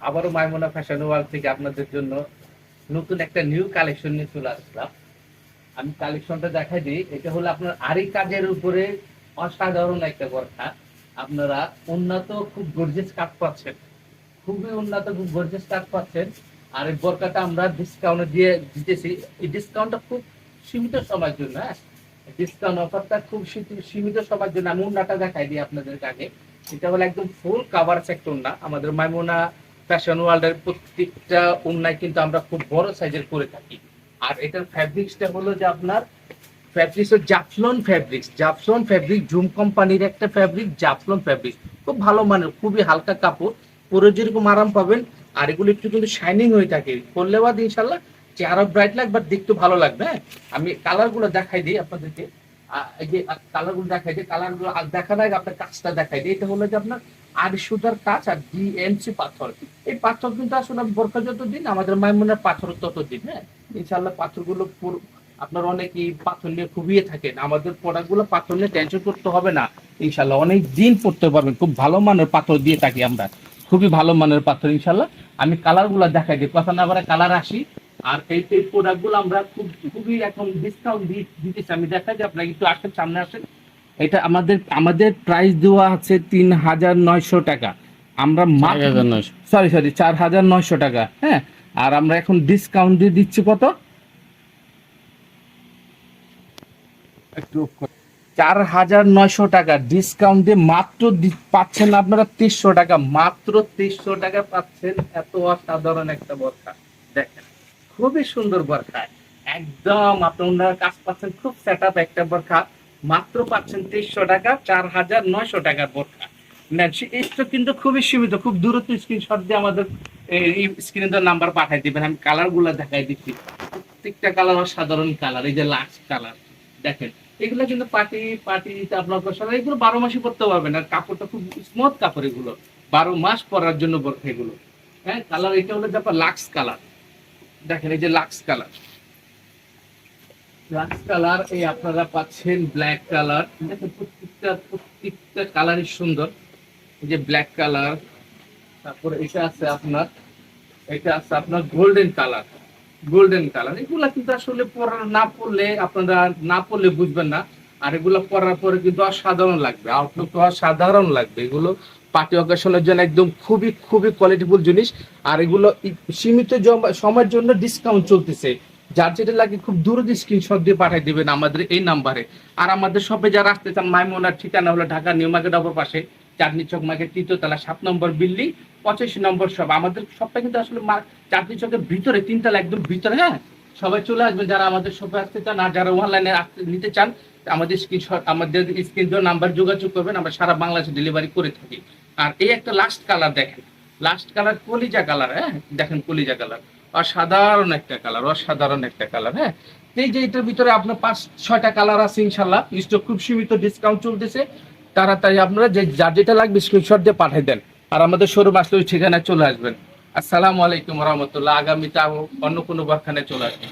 আবারও Maimona fashion world থেকে আপনাদের জন্য নতুন একটা নিউ কালেকশন নিয়ে চলে আসলাম। আমি কালেকশনটা দেখাই দিই। এটা হলো আপনার আরি কাজের উপরে অসাধারণ একটা বর্ষা আপনারা উন্নত, খুব গর্জেস কাজ পাচ্ছেন। খুবই উন্নত, খুব গর্জেস কাজ পাচ্ছেন। আর এই বোরকাটা আমরা ডিসকাউন্ট দিয়ে দিতেছি। এই ডিসকাউন্টটা খুব সীমিত সময়ের জন্য হ্যাঁ? ডিসকাউন্ট অফারটা খুব সীমিত- সময়ের জন্য আমি উন্নাটা দেখাই দিই আপনাদের আগে। এটা হলো একদম ফুল কাভার সেক্টর না। আমাদের মাইমোনা ফ্যাশন ওয়ার্ল্ডের প্রত্যেকটা উন্নায় কিন্তু আমরা খুব বড় সাইজের করে থাকি। আর এটার ফ্যাব্রিক্সটা হলো যে আপনার ফ্যাব্রিক্স জাফলন ফ্যাব্রিক্স জাফলন ফ্যাব্রিক জুম কোম্পানির একটা ফ্যাব্রিক জাফলন ফ্যাব্রিক খুব ভালো মানের, খুবই হালকা কাপড়। পরে যেরকম আরাম পাবেন, আর এগুলো একটু কিন্তু শাইনিং হয়ে থাকে। করলে বাদ ইনশাল্লাহ চেহারা ব্রাইট লাগবে আর দেখতে ভালো লাগবে হ্যাঁ? আমি কালারগুলো দেখাই দিই আপনাদেরকে। এই যে কালারগুলো দেখাই দিই কালারগুলো আর দেখার আগে আপনার কাজটা দেখাই দিই। এটা হলো যে আপনার আর সুতার কাজ আর ডিএনসি পাথর। এই পাথর কিন্তু আসলে বোরখা যত দিন আমাদের মাইমুনের পাথর তত দিন হ্যাঁ? ইনশাল্লাহ পাথরগুলো আপনার অনেকেই পাথর নিয়ে খুবিয়ে থাকেন। আমাদের প্রোডাক্টগুলো পাথর নিয়ে টেনশন করতে হবে না। ইনশাল্লাহ অনেক দিন পড়তে পারবেন। খুব ভালো মানের পাথর দিয়ে থাকি আমরা। খুবই ভালো মানের পাথর ইনশাল্লাহ আমি কালারগুলো দেখাই দিই। কথা না কালার আসি। আর এই এই প্রোডাক্টগুলো আমরা খুব খুবই এখন ডিসকাউন্ট দিতেছি। আমি দেখাই যে আপনাকে একটু আসেন, সামনে আসেন। এটা আমাদের আমাদের প্রাইস দেওয়া আছে তিন হাজার নয়শো টাকা। আমরা সরি সরি চার হাজার নয়শো টাকা হ্যাঁ? আর আমরা এখন ডিসকাউন্ট দিয়ে দিচ্ছি কত? একটু চার হাজার নয়শো টাকা ডিসকাউন্ট দিয়ে মাত্র পাচ্ছেন আপনারা তেইশশো টাকা। মাত্র তেইশশো টাকা পাচ্ছেন এত অসাধারণ একটা বর্ষা দেখেন খুবই সুন্দর বর্ষা একদম আপনারা কাজ পাচ্ছেন খুব সেট একটা বর্ষা মাত্র পাচ্ছেন তেইশশো টাকা, চার হাজার নয়শো টাকার নেন এটা কিন্তু খুবই সীমিত, খুব দূরত্ব স্ক্রিনশট দিয়ে আমাদের এই স্ক্রিনে নাম্বার পাঠাই দিবেন, আমি কালারগুলা দেখাই দিচ্ছি। প্রত্যেকটা কালার সাধারণ কালার এই যে লাক্স কালার দেখেন। এগুলো কিন্তু পার্টি পার্টি আপনার এগুলো বারো মাসই পরতে পারবেন, আর কাপড়টা খুব স্মুথ কাপড় এগুলো। বারো মাস পরার জন্য বোরখা এগুলো। হ্যাঁ কালার এটা হলো আপনার লাক্স কালার দেখেন, এই যে লাক্স কালার কালার এই আপনারা পাচ্ছেন ব্ল্যাক কালার প্রত্যেকটা প্রত্যেকটা কালারই সুন্দর। এই যে ব্ল্যাক কালার এটা আছে আপনার, এটা আছে আপনার গোল্ডেন কালার গোল্ডেন কালার এগুলা কিন্তু আসলে পরা না পড়লে আপনারা না পড়লে বুঝবেন না। আর এগুলো পরার পরে কিন্তু অসাধারণ লাগবে আউটলুক অসাধারণ লাগবে। এগুলো পার্টি অকেশনের জন্য একদম খুবই খুবই কোয়ালিটিফুল জিনিস। আর এগুলো সীমিত সময়ের জন্য ডিসকাউন্ট চলতেছে। যার যেটা লাগে খুব দূর স্ক্রিনশট দিয়ে পাঠিয়ে দিবেন আমাদের এই নাম্বারে আর আমাদের শপে যারা আসতে চান, মাইমোনার ঠিকানা হলো ঢাকা, নিউ মার্কেট অপর পাশে, চাঁদনি চক মার্কেট তৃতীয়তলা সাত নম্বর বিল্ডিং, পঁচাশি নম্বর শপ আমাদের শপটা কিন্তু আসলে চাঁদনি চকের ভিতরে তিনতলা একদম ভিতরে হ্যাঁ? সবাই চলে আসবেন যারা আমাদের শপে আসতে চান, আর যারা অনলাইনে নিতে চান, আমাদের স্ক্রিনশট আমাদের স্ক্রিন নাম্বার যোগাযোগ করবেন, আমরা সারা বাংলাদেশে ডেলিভারি করে থাকি। আর এই একটা লাস্ট কালার দেখেন। লাস্ট কালার কলিজা কালার হ্যাঁ? দেখেন কলিজা কালার অসাধারণ একটা কালার অসাধারণ একটা কালার হ্যাঁ? এই যে এটার ভিতরে আপনার পাঁচ, ছয়টা কালার আছে ইনশাল্লাহ স্টক খুব সীমিত ডিসকাউন্ট চলতেছে। তাড়াতাড়ি আপনারা যে, যার যেটা লাগবে স্ক্রিনশট দিয়ে পাঠিয়ে দেন, আর আমাদের শোরুম আসলে ওই ঠিকানায় চলে আসবেন। আসসালামু আলাইকুম রহমতুল্লাহ, আগামীতে অন্য কোনো বারখানে চলে আসবেন